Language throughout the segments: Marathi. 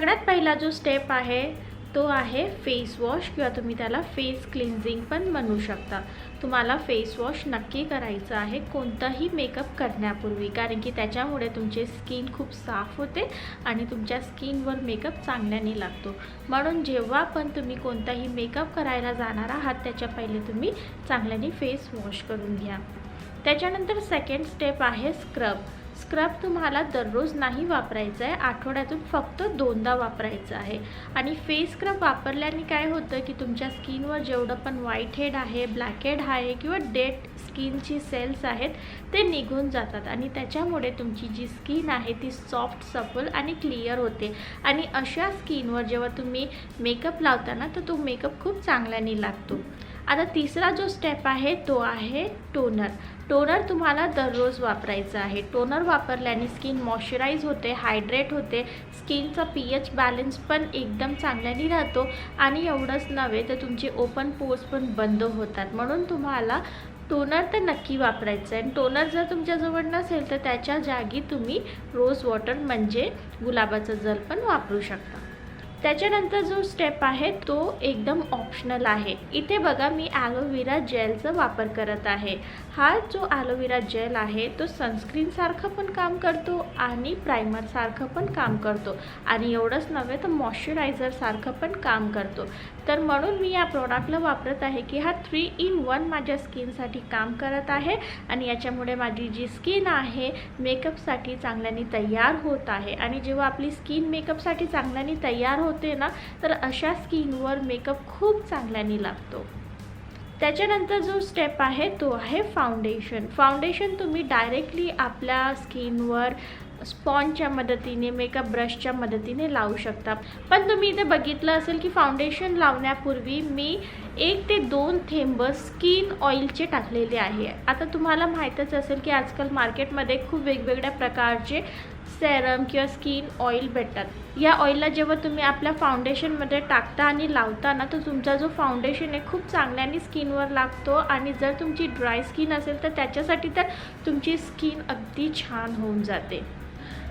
सगळ्यात पहिला जो स्टेप आहे तो आहे फेस वॉश किंवा तुम्ही त्याला फेस क्लिन्झिंग पण म्हणू शकता. तुम्हाला फेस वॉश नक्की करायचं आहे कोणताही मेकअप करण्यापूर्वी कारण की त्याच्यामुळे तुमचे स्किन खूप साफ होते आणि तुमच्या स्किनवर मेकअप चांगल्याने लागतो. म्हणून जेव्हा पण तुम्ही कोणताही मेकअप करायला जाणार आहात त्याच्या पहिले तुम्ही चांगल्याने फेस वॉश करून घ्या. त्याच्यानंतर सेकंड स्टेप आहे स्क्रब स्क्रब तुम्हाला दररोज नाही वापरायचं आहे. आठवड्यातून फक्त दोनदा वापरायचं आहे. आणि फेस स्क्रब वापरल्याने काय होतं की तुमच्या स्किनवर जेवढं पण व्हाईट हेड आहे ब्लॅक हेड आहे किंवा डेड स्किनची सेल्स आहेत ते निघून जातात. आणि त्याच्यामुळे तुमची जी स्किन आहे ती सॉफ्ट सफल आणि क्लिअर होते. आणि अशा स्किनवर जेव्हा तुम्ही मेकअप लावताना तर तो मेकअप खूप चांगल्याने लागतो. आता तिसरा जो स्टेप आहे तो आहे टोनर टोनर तुम्हाला दररोज वापरायचं आहे. टोनर वापरल्याने स्किन मॉइश्चराईज होते हायड्रेट होते. स्किनचा पी एच बॅलन्स पण एकदम चांगल्याने राहतो. आणि एवढंच नव्हे तर तुमचे ओपन पोर्स पण बंद होतात. म्हणून तुम्हाला टोनर तर नक्की वापरायचं आहे. आणि टोनर जर तुमच्याजवळ नसेल तर त्याच्या जागी तुम्ही रोज वॉटर म्हणजे गुलाबाचं जल पण वापरू शकता. त्याच्यानंतर जो स्टेप आहे तो एकदम ऑप्शनल आहे. इथे बघा मी ॲलोव्हेरा जेलचा वापर करत आहे. हा जो ॲलोव्हेरा जेल आहे तो सनस्क्रीनसारखं पण काम करतो आणि प्रायमरसारखं पण काम करतो. आणि एवढंच नव्हे तर मॉइश्चरायझरसारखं पण काम करतो. तर म्हणून मी या प्रॉडक्टला वापरत आहे की हा थ्री इन वन माझ्या स्किनसाठी काम करत आहे आणि याच्यामुळे माझी जी स्किन आहे मेकअपसाठी चांगल्याने तयार होत आहे. आणि जेव्हा आपली स्किन मेकअपसाठी चांगल्याने तयार होते ना तर अशा स्किनवर मेकअप खूप चांगल्याने लागतो. त्याच्यानंतर जो स्टेप आहे तो आहे फाउंडेशन फाउंडेशन तुम्ही डायरेक्टली आपल्या स्किनवर स्पॉनच्या मदतीने मेकअप ब्रशच्या मदतीने लावू शकता. पण तुम्ही इथे बघितलं असेल की फाउंडेशन लावण्यापूर्वी मी एक ते दोन थेंब स्किन ऑइलचे टाकलेले आहे. आता तुम्हाला माहीतच असेल की आजकाल मार्केटमध्ये खूप वेगवेगळ्या प्रकारचे सेरम किंवा स्किन ऑइल भेटतात. या ऑइलला जेव्हा तुम्ही आपल्या फाउंडेशनमध्ये टाकता आणि लावता ना तर तुमचा जो फाउंडेशन आहे खूप चांगल्याने स्किनवर लागतो आणि जर तुमची ड्राय स्किन असेल तर त्याच्यासाठी तर तुमची स्किन अगदी छान होऊन जाते.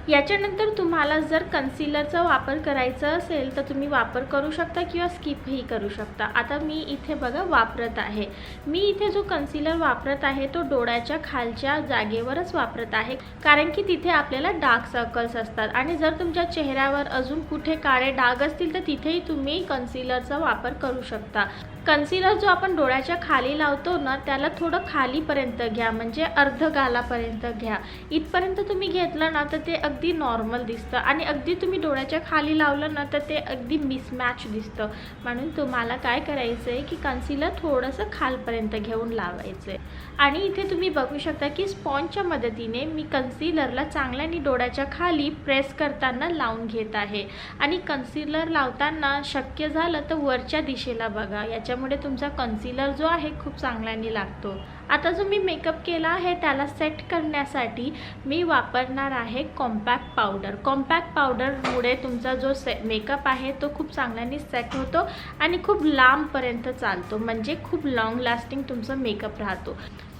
याच्यानंतर तुम्हाला जर कन्सिलरचा वापर करायचा असेल तर तुम्ही वापर करू शकता किंवा स्किपही करू शकता. आता मी इथे बघा वापरत आहे. मी इथे जो कन्सिलर वापरत आहे तो डोळ्याच्या खालच्या जागेवरच वापरत आहे. कारण की तिथे आपल्याला डार्क सर्कल्स असतात. आणि जर तुमच्या चेहऱ्यावर अजून कुठे काळे डाग असतील तर तिथेही तुम्ही कन्सिलरचा वापर करू शकता. कन्सिलर जो आपण डोळ्याच्या खाली लावतो ना त्याला थोडं खालीपर्यंत घ्या. म्हणजे अर्ध गालापर्यंत घ्या. इथपर्यंत तुम्ही घेतलं ना तर ते अगदी अगदी नॉर्मल दिसतं. आणि अगदी तुम्ही डोळ्याच्या खाली लावलं ना तर ते अगदी मिसमॅच दिसतं. म्हणून तुम्हाला काय करायचं आहे की कन्सिलर थोडंसं खालपर्यंत घेऊन लावायचं आहे आणि इथे तुम्ही बघू शकता की स्पॉन्जच्या मदतीने मी कन्सिलरला चांगल्याने डोळ्याच्या खाली प्रेस करताना लावून घेत आहे. आणि कन्सिलर लावताना शक्य झालं तर वरच्या दिशेला बघा. याच्यामुळे तुमचा कन्सिलर जो आहे खूप चांगल्याने लागतो. आता जो मी मेकअप केला आहे त्याला सेट करण्यासाठी मी वापरणार आहे कॉम्पॅक्ट पावडर कॉम्पॅक्ट पावडरमुळे तुमचा जो से मेकअप आहे तो खूप चांगल्याने सेट होतो आणि खूप लांबपर्यंत चालतो. म्हणजे खूप लाँग लास्टिंग तुमचा मेकअप राहतो.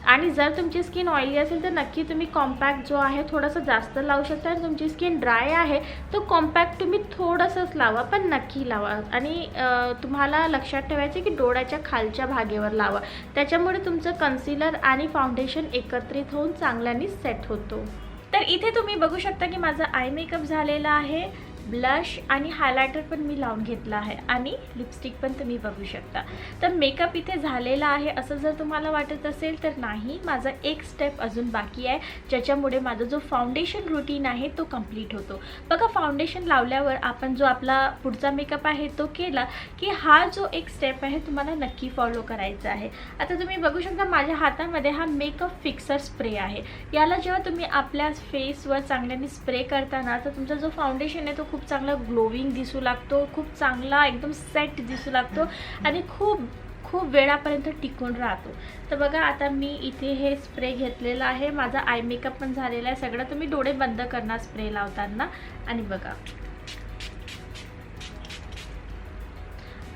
आणि जर तुमची स्किन ऑइली असेल तर नक्की तुम्ही कॉम्पॅक्ट जो आहे थोडंसं जास्त लावू शकता. आणि तुमची स्किन ड्राय आहे तर कॉम्पॅक्ट तुम्ही थोडंसंच लावा पण नक्की लावा. आणि तुम्हाला लक्षात ठेवायचं की डोळ्याच्या खालच्या भागेवर लावा. त्याच्यामुळे तुमचं कन्सिलर आणि फाउंडेशन एकत्रित होऊन चांगल्याने सेट होतो. तर इथे तुम्ही बघू शकता की माझा आय मेकअप झालेला आहे. ब्लश आणि हायलायटर पण मी लावून घेतला आहे आणि लिपस्टिक पण तुम्ही बघू शकता. तर मेकअप इथे झालेला आहे. असं जर तुम्हाला वाटत असेल तर नाही माझा एक स्टेप अजून बाकी आहे. ज्याच्यामुळे माझा जो फाउंडेशन रुटीन आहे तो कंप्लीट होतो. बघा फाउंडेशन लावल्यावर आपण जो आपला पुढचा मेकअप आहे तो केला की हा जो एक स्टेप आहे तुम्हाला नक्की फॉलो करायचा आहे. आता तुम्ही बघू शकता माझ्या हातामध्ये हा मेकअप फिक्सर स्प्रे आहे. याला जेव्हा तुम्ही आपल्या फेसवर चांगल्याने स्प्रे करताना तर तुमचा जो फाउंडेशन आहे तो खूप खूप चांगला ग्लोविंग दिसू लागतो खूप चांगला एकदम सेट दिसू लागतो आणि खूप खूप वेळापर्यंत टिकून राहतो. तर बघा आता मी इथे हे स्प्रे घेतलेलं आहे. माझा आय मेकअप पण झालेला आहे. सगळं तुम्ही डोळे बंद करणार स्प्रे लावताना. आणि बघा.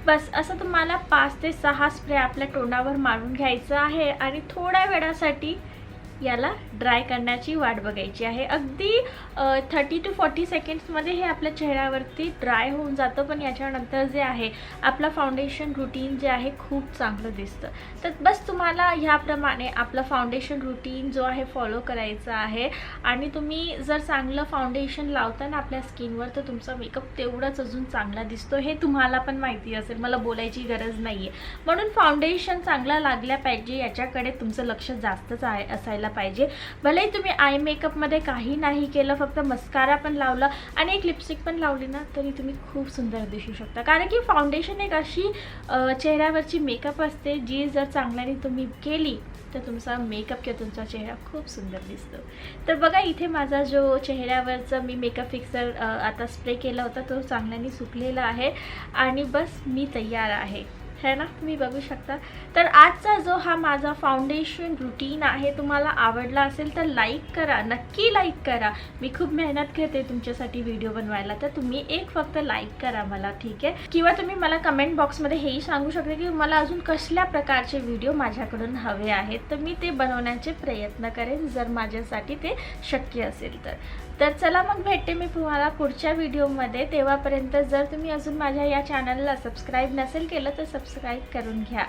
बस असं तुम्हाला पाच ते सहा स्प्रे आपल्या तोंडावर मारून घ्यायचं आहे. आणि थोड्या वेळासाठी याला ड्राय करण्याची वाट बघायची आहे. अगदी थर्टी टू फोर्टी सेकंड्समध्ये हे आपल्या चेहऱ्यावरती ड्राय होऊन जातं पण याच्यानंतर जे आहे आपलं फाउंडेशन रुटीन जे आहे खूप चांगलं दिसतं. तर बस तुम्हाला ह्याप्रमाणे आपलं फाउंडेशन रुटीन जो आहे फॉलो करायचा आहे. आणि तुम्ही जर चांगलं फाउंडेशन लावता ना आपल्या स्किनवर तर तुमचा मेकअप तेवढाच अजून चांगला दिसतो. हे तुम्हाला पण माहिती असेल. मला बोलायची गरज नाही आहे म्हणून फाउंडेशन चांगला लागल्या पाहिजे याच्याकडे तुमचं लक्ष जास्तच आहे असायला पाहिजे. भलेही तुम्ही आय मेकअपमध्ये काही नाही केलं फक्त मस्कारा पण लावला आणि एक लिपस्टिक पण लावली ना तरी तुम्ही खूप सुंदर दिसू शकता. कारण की फाउंडेशन एक अशी चेहऱ्यावरची मेकअप असते जी जर चांगल्याने तुम्ही केली तर तुमचा मेकअप किंवा तुमचा चेहरा खूप सुंदर दिसतो. तर बघा इथे माझा जो चेहऱ्यावरचा मी मेकअप फिक्सर आता स्प्रे केला होता तो चांगल्याने सुकलेला आहे. आणि बस मी तयार आहे. है ना? तुम्ही बघू शकता. तर आजचा जो हा माझा फाउंडेशन रुटीन आहे तुम्हाला आवडला असेल तर लाईक करा. नक्की लाईक करा. मी खूप मेहनत घेते तुमच्यासाठी व्हिडिओ बनवायला. तर तुम्ही एक फक्त लाईक करा मला ठीक आहे? किंवा तुम्ही मला कमेंट बॉक्समध्ये हेही सांगू शकता की मला अजून कसल्या प्रकारचे व्हिडिओ माझ्याकडून हवे आहेत. तर मी ते बनवण्याचे प्रयत्न करेन जर माझ्यासाठी ते शक्य असेल तर. तर चला मग भेटते मी तुम्हाला पुढच्या व्हिडिओमध्ये. तेव्हापर्यंत जर तुम्ही अजून माझ्या या चॅनलला सबस्क्राईब नसेल केलं तर सबस्क्राईब करून घ्या.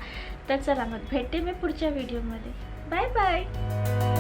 तर चला मग भेटते मी पुढच्या व्हिडिओमध्ये. Bye bye